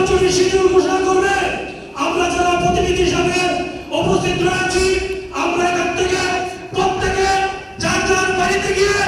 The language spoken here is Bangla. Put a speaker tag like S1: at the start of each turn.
S1: নির্বাচনী ঘোষণা করবে। আমরা যারা প্রতিনিধি হিসাবে উপস্থিত রয়েছি, আমরা এখান থেকে প্রত্যেকে যার যার বাড়িতে গিয়ে